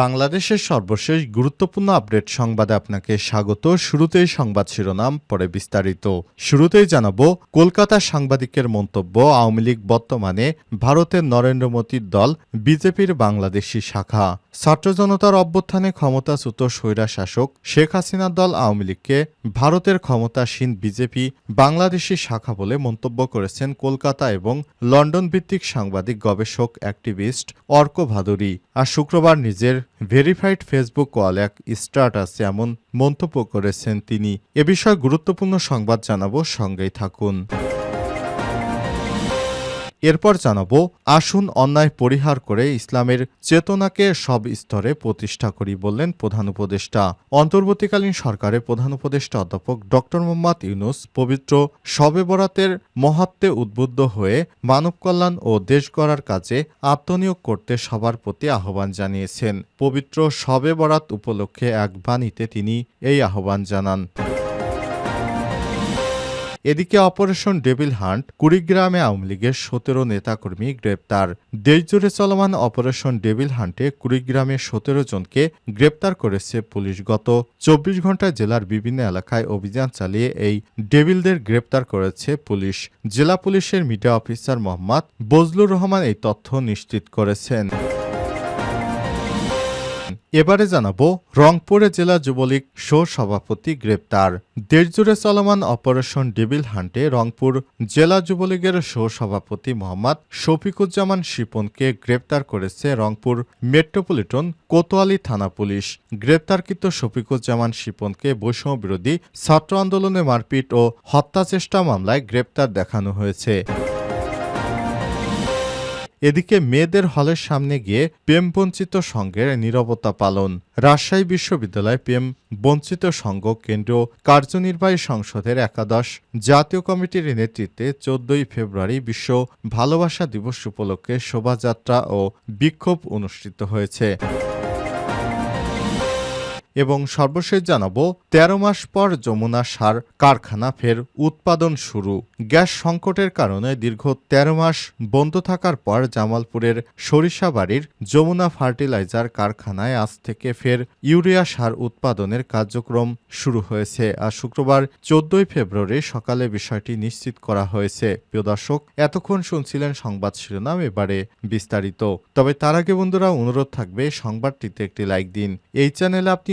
বাংলাদেশের সর্বশেষ গুরুত্বপূর্ণ আপডেট সংবাদে আপনাকে স্বাগত। শুরুতেই সংবাদ শিরোনাম, পরে বিস্তারিত। শুরুতেই জানাব, কলকাতা সাংবাদিকের মন্তব্য, আওয়ামী লীগ বর্তমানে ভারতের নরেন্দ্র মোদীর দল, বিজেপির বাংলাদেশি শাখা। ছাত্র জনতার অভ্যুত্থানে ক্ষমতাচ্যুত স্বৈরা শাসক শেখ হাসিনার দল আওয়ামী লীগকে ভারতের ক্ষমতাসীন বিজেপি, বাংলাদেশি শাখা বলে মন্তব্য করেছেন কলকাতা এবং লন্ডন ভিত্তিক সাংবাদিক গবেষক, অ্যাক্টিভিস্ট অর্ক ভাদুরী। আর শুক্রবার নিজের ভেরিফাইড ফেসবুক ওয়াল এক স্ট্যাটাসে এমন মন্তব্য করেছেন তিনি। এ বিষয়ে গুরুত্বপূর্ণ সংবাদ জানাব, সঙ্গেই থাকুন। এরপর জানাব, আসুন অন্যায় পরিহার করে ইসলামের চেতনাকে সব স্তরে প্রতিষ্ঠা করি বললেন প্রধান উপদেষ্টা। অন্তর্বর্তীকালীন সরকারের প্রধান উপদেষ্টা অধ্যাপক ড মোহাম্মদ ইউনুস পবিত্র শবে বরাতের মহাত্মে উদ্বুদ্ধ হয়ে মানব কল্যাণ ও দেশ গড়ার কাজে আত্মনিয়োগ করতে সবার প্রতি আহ্বান জানিয়েছেন। পবিত্র শবে বরাত উপলক্ষে এক বাণীতে তিনি এই আহ্বান জানান। এদিকে অপারেশন ডেভিল হান্ট কুড়িগ্রামে আওয়ামী লীগের সতেরো নেতাকর্মী গ্রেপ্তার। দেশজুড়ে চলমান অপারেশন ডেভিল হান্টে কুড়িগ্রামে সতেরো জনকে গ্রেপ্তার করেছে পুলিশ। গত চব্বিশ ঘন্টায় জেলার বিভিন্ন এলাকায় অভিযান চালিয়ে এই ডেভিলদের গ্রেপ্তার করেছে পুলিশ। জেলা পুলিশের মিডিয়া অফিসার মোহাম্মদ বজলুর রহমান এই তথ্য নিশ্চিত করেছেন। এবারে জানাব, রংপুরে জেলা যুবলীগ সভাপতি গ্রেপ্তার। দেশজুড়ে চলমান অপারেশন ডেভিল হান্টে রংপুর জেলা যুবলীগের সভাপতি মোহাম্মদ শফিকুজ্জামান শিপনকে গ্রেপ্তার করেছে রংপুর মেট্রোপলিটন কোতোয়ালি থানা পুলিশ। গ্রেপ্তারকৃত শফিকুজ্জামান শিপনকে বৈষম্য বিরোধী ছাত্র আন্দোলনে মারপিট ও হত্যাচেষ্টা মামলায় গ্রেপ্তার দেখানো হয়েছে। এদিকে মেয়েদের হলের সামনে গিয়ে প্রেম বঞ্চিত সংঘের নিরবতা পালন। রাজশাহী বিশ্ববিদ্যালয় প্রেম বঞ্চিত সংঘ কেন্দ্রীয় কার্যনির্বাহী সংসদের একাদশ জাতীয় কমিটির নেতৃত্বে চোদ্দই ফেব্রুয়ারি বিশ্ব ভালোবাসা দিবস উপলক্ষে শোভাযাত্রা ও বিক্ষোভ অনুষ্ঠিত হয়েছে। এবং সর্বশেষ জানাব, তেরো মাস পর যমুনা সার কারখানা ফের উৎপাদন শুরু। গ্যাস সংকটের কারণে দীর্ঘ তেরো মাস বন্ধ থাকার পর জামালপুরের সরিষাবাড়ির যমুনা ফার্টিলাইজার কারখানায় আজ থেকে ফের ইউরিয়া সার উৎপাদনের কার্যক্রম শুরু হয়েছে। আর শুক্রবার চোদ্দই ফেব্রুয়ারি সকালে বিষয়টি নিশ্চিত করা হয়েছে। প্রিয় দর্শক, এতক্ষণ শুনছিলেন সংবাদ শিরোনাম, এবারে বিস্তারিত। তবে তার আগে বন্ধুরা, অনুরোধ থাকবে সংবাদটিতে একটি লাইক দিন। এই চ্যানেলে আপনি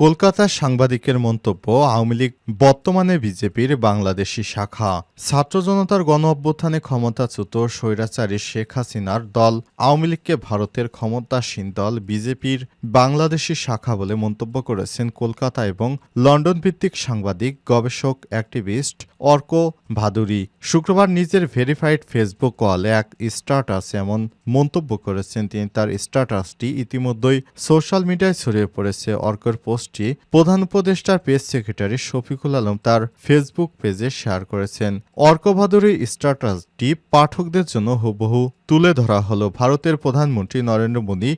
কলকাতার সাংবাদিকের মন্তব্য, আওয়ামী লীগ বর্তমানে বিজেপির বাংলাদেশি শাখা। ছাত্র জনতার গণ অভ্যুত্থানে ক্ষমতাচ্যুত স্বৈরাচারী শেখ হাসিনার দল, আওয়ামী লীগকে ভারতের ক্ষমতাসীন দল, বিজেপির বাংলাদেশি শাখা বলে মন্তব্য করেছেন কলকাতা এবং লন্ডন ভিত্তিক সাংবাদিক, গবেষক, অ্যাক্টিভিস্ট অর্ক ভাদুরী। শুক্রবার নিজের ভেরিফাইড ফেসবুক ওয়ালে এক স্ট্যাটাস এমন মন্তব্য করেছেন। তিনি তার স্ট্যাটাসটি ইতিমধ্যেই সোশ্যাল মিডিয়ায় ছড়িয়ে পড়েছে। অর্কের পোস্টটি প্রধান উপদেষ্টার পেজ সেক্রেটারি শফিকুল আলম তার ফেসবুক পেজে শেয়ার করেছেন। অর্কভাদুরী স্টার্টাসটি পাঠকদের জন্য হুবহু তুলে ধরা হলো ভারতের প্রধানমন্ত্রী নরেন্দ্র মোদী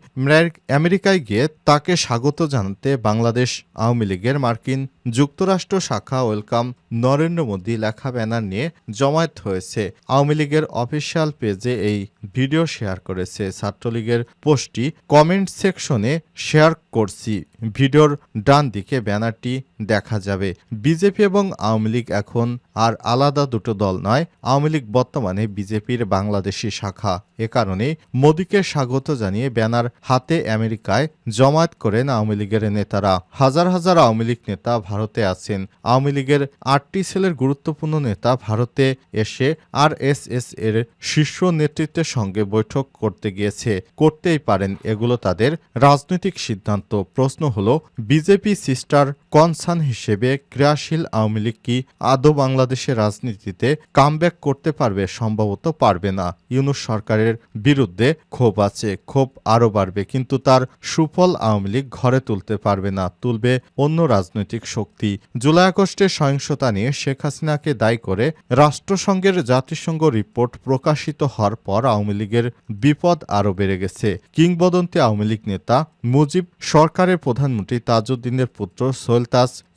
আমেরিকায় গিয়ে তাকে স্বাগত জানাতে বাংলাদেশ আওয়ামী লীগের মার্কিন যুক্তরাষ্ট্র শাখা ওয়েলকাম নরেন্দ্র মোদী লেখা ব্যানার নিয়ে জমায়েত হয়েছে। আওয়ামী লীগের অফিসিয়াল পেজে এই ভিডিও শেয়ার করেছে ছাত্রলীগের পোস্টটি। কমেন্ট সেকশনে শেয়ার করছি। ভিডিওর ডান দিকে ব্যানারটি দেখা যাবে। বিজেপি এবং আওয়ামী লীগ এখন আর আলাদা দুটো দল নয়, আওয়ামী লীগ বর্তমানে বিজেপির বাংলাদেশি শাখা। এ কারণে মোদীকে স্বাগত জানিয়ে ব্যানার হাতে আমেরিকায় জমায়েত করেন আওয়ামী লীগের নেতারা। হাজার হাজার আওয়ামী লীগ নেতা ভারতে আছেন। আওয়ামী লীগের আটটি সেলের গুরুত্বপূর্ণ নেতা ভারতে এসে আর এস এস এর শীর্ষ নেতৃত্বের সঙ্গে বৈঠক করতে গিয়েছে। করতেই পারেন এগুলো তাদের রাজনৈতিক সিদ্ধান্ত। প্রশ্ন হলো, বিজেপি সিস্টার কনসার্ন হিসেবে ক্রিয়াশীল আওয়ামী লীগ কি আদৌ বাংলা বাংলাদেশের রাজনীতিতে কামব্যাক করতে পারবে সম্ভবত পারবে না। ইউনুস সরকারের বিরুদ্ধে ক্ষোভ আছে, ক্ষোভ আরও বাড়বে, কিন্তু তার সুফল আওয়ামী লীগ ঘরে তুলতে পারবে না, তুলবে অন্য রাজনৈতিক শক্তি। জুলাই আগস্টের সহিংসতা নিয়ে শেখ হাসিনাকে দায়ী করে রাষ্ট্রসংঘের জাতিসংঘ রিপোর্ট প্রকাশিত হওয়ার পর আওয়ামী লীগের বিপদ আরও বেড়ে গেছে। কিংবদন্তি আওয়ামী লীগ নেতা মুজিব সরকারের প্রধানমন্ত্রী তাজউদ্দিনের পুত্র সোহেল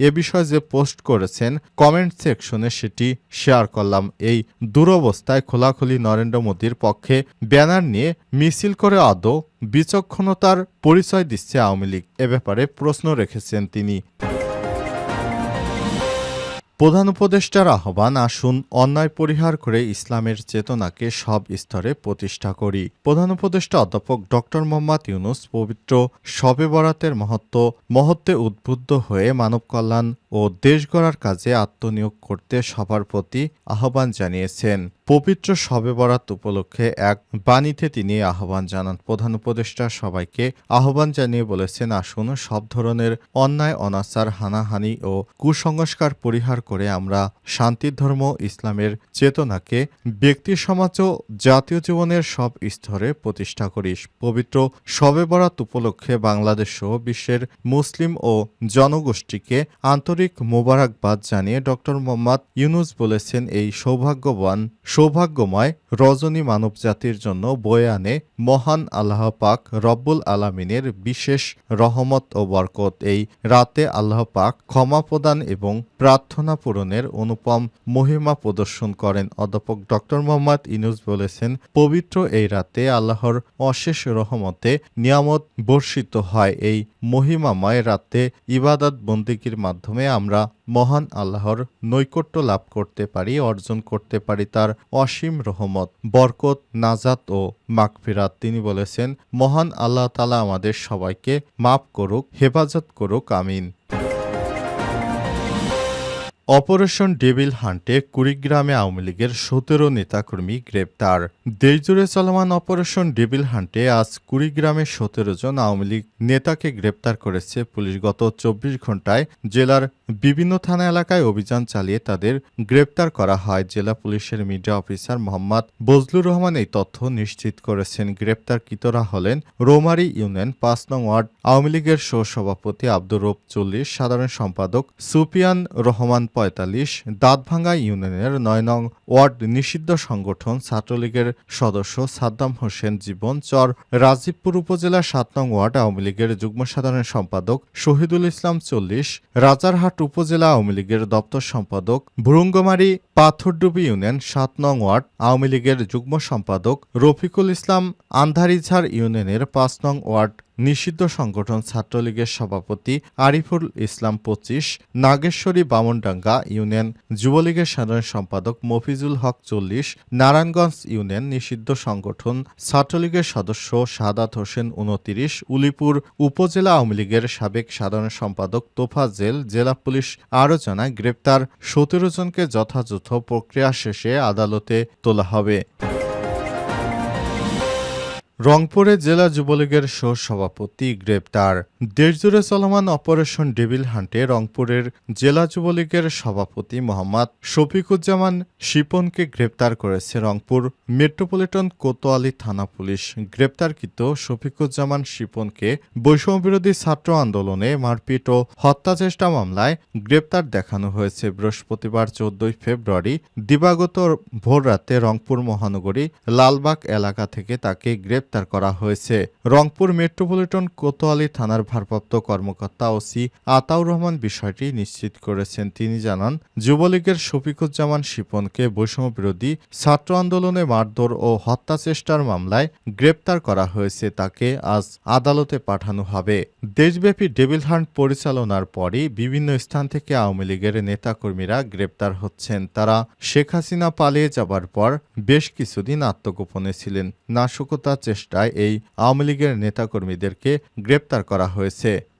এ বিষয়ে যে পোস্ট করেছেন, কমেন্ট সেকশনে সেটি শেয়ার করলাম। এই দুরবস্থায় খোলাখুলি নরেন্দ্র মোদীর পক্ষে ব্যানার নিয়ে মিছিল করে আদৌ বিচক্ষণতার পরিচয় দিচ্ছে আওয়ামী লীগ। এ ব্যাপারে প্রশ্ন রেখেছেন তিনি। প্রধান উপদেষ্টার আহ্বান, আসুন অন্যায় পরিহার করে ইসলামের চেতনাকে সব স্তরে প্রতিষ্ঠা করি। প্রধান উপদেষ্টা অধ্যাপক ডক্টর মোহাম্মদ ইউনুস পবিত্র শবে বরাতের মহত্ব, মহত্বে উদ্বুদ্ধ হয়ে মানব কল্যাণ ও দেশ গড়ার কাজে আত্মনিয়োগ করতে সবার প্রতি আহ্বান জানিয়েছেন। পবিত্র শবে বরাত উপলক্ষে এক বাণীতে তিনি আহ্বান জানান। প্রধান উপদেষ্টা সবাইকে আহ্বান জানিয়ে বলেছেন, আসুন, সব ধরনের অন্যায়, অনাচার, হানাহানি ও কুসংস্কার পরিহার করে আমরা শান্তির ধর্ম, ইসলামের চেতনাকে ব্যক্তি, সমাজ ও জাতীয় জীবনের সব স্তরে প্রতিষ্ঠা করি। পবিত্র শবে বরাত উপলক্ষে বাংলাদেশ সহ বিশ্বের মুসলিম ও জনগোষ্ঠীকে আন্তরিক মোবারকবাদ জানিয়ে ডক্টর মোহাম্মদ ইউনুস বলেছেন, এই সৌভাগ্যবান সৌভাগ্যময় রজনী মানবজাতির জন্য বয়ে আনে মহান আল্লাহ পাক রব্বুল আলামিনের বিশেষ রহমত ও বরকত। এই রাতে আল্লাহ পাক ক্ষমা প্রদান এবং প্রার্থনা পূরণের অনুপম মহিমা প্রদর্শন করেন। অধ্যাপক ডক্টর মোহাম্মদ ইনুস বলেছেন, পবিত্র এই রাতে আল্লাহর অশেষ রহমতে নিয়ামত বর্ষিত হয়। এই মহিমাময় রাতে ইবাদত বন্দিগির মাধ্যমে আমরা মহান আল্লাহর নৈকট্য লাভ করতে পারি, অর্জন করতে পারি। তার অসীম রহমত, বরকত, নাজাত ও মাকফিরাত তিনি বলেছেন, মহান আল্লাহ তালা আমাদের সবাইকে মাফ করুক, হেফাজত করুক, আমিন। অপারেশন ডেভিল হান্টে কুড়িগ্রামে আওয়ামী লীগের সতেরো নেতাকর্মী গ্রেপ্তার। দেশজুড়ে চলমান অপারেশন ডেভিল হান্টে আজ কুড়িগ্রামে সতেরো জন আওয়ামী লীগ নেতাকে গ্রেপ্তার করেছে পুলিশ গত চব্বিশ ঘন্টায় জেলার বিভিন্ন থানা এলাকায় অভিযান চালিয়ে তাদের গ্রেপ্তার করা হয়। জেলা পুলিশের মিডিয়া অফিসার মোহাম্মদ বজলুর রহমান এই তথ্য নিশ্চিত করেছেন। গ্রেপ্তারকৃতরা হলেন রোমারি ইউনিয়ন পাঁচ নং ওয়ার্ড আওয়ামী লীগের সহ সভাপতি আব্দুর রব চল্লিশ, সাধারণ সম্পাদক সুপিয়ান রহমান পঁয়তাল্লিশ দাঁতভাঙ্গা ইউনিয়নের নয় নং ওয়ার্ড নিষিদ্ধ সংগঠন ছাত্রলীগের সদস্য সাদ্দাম হোসেন জীবন চর রাজীবপুর উপজেলা সাত নং ওয়ার্ড আওয়ামী লীগের যুগ্ম সাধারণ সম্পাদক শহীদুল ইসলাম চল্লিশ, রাজারহাট উপজেলা আওয়ামী লীগের দপ্তর সম্পাদক ভুরুঙ্গমারি পাথরডুবি ইউনিয়ন সাত নং ওয়ার্ড আওয়ামী লীগের যুগ্ম সম্পাদক রফিকুল ইসলাম আন্ধারিঝাড় ইউনিয়নের পাঁচ নং ওয়ার্ড নিষিদ্ধ সংগঠন ছাত্রলীগের সভাপতি আরিফুল ইসলাম পঁচিশ, নাগেশ্বরী বামনডাঙ্গা ইউনিয়ন যুবলীগের সাধারণ সম্পাদক মফিজুল হক চল্লিশ, নারায়ণগঞ্জ ইউনিয়ন নিষিদ্ধ সংগঠন ছাত্রলীগের সদস্য সাদাত হোসেন উনতিরিশ, উলিপুর উপজেলা আওয়ামী লীগের সাবেক সাধারণ সম্পাদক তোফাজেল জেলা পুলিশ আরও জানায় গ্রেপ্তার সতেরো জনকে যথাযথ প্রক্রিয়া শেষে আদালতে তোলা হবে। রংপুরে জেলা যুবলীগের সহ সভাপতি গ্রেপ্তার। দেশজুড়ে চলমান অপারেশন ডেভিল হান্টে রংপুরের জেলা যুবলীগের সভাপতি মোহাম্মদ শফিকুজ্জামান শিপনকে গ্রেপ্তার করেছে রংপুর মেট্রোপলিটন কোতোয়ালি থানা পুলিশ। গ্রেপ্তারকৃত শফিকুজ্জামান শিপনকে বৈষম্যবিরোধী ছাত্র আন্দোলনে মারপিট ও হত্যাচেষ্টা মামলায় গ্রেপ্তার দেখানো হয়েছে। বৃহস্পতিবার চোদ্দই ফেব্রুয়ারি দিবাগত ভোররাতে রংপুর মহানগরী লালবাগ এলাকা থেকে তাকে গ্রেপ্তার করা হয়েছে। রংপুর মেট্রোপলিটন কোতোয়ালি থানার ভারপ্রাপ্ত কর্মকর্তা ওসি আতাউর রহমান বিষয়টি নিশ্চিত করেছেন। তিনি জানান, যুবলীগের শফিকুজ্জামান শিপনকে বৈষম্য বিরোধী ছাত্র আন্দোলনে মারধর ও হত্যা চেষ্টার মামলায় গ্রেপ্তার করা হয়েছে, তাকে আজ আদালতে পাঠানো হবে। দেশব্যাপী ডেভিল হান্ট পরিচালনার পরই বিভিন্ন স্থান থেকে আওয়ামী লীগের নেতাকর্মীরা গ্রেপ্তার হচ্ছেন। তারা শেখ হাসিনা পালিয়ে যাবার পর বেশ কিছুদিন আত্মগোপনে ছিলেন। নাশকতার চেষ্টায় এই আওয়ামী লীগের নেতাকর্মীদেরকে গ্রেপ্তার করা হয়েছে।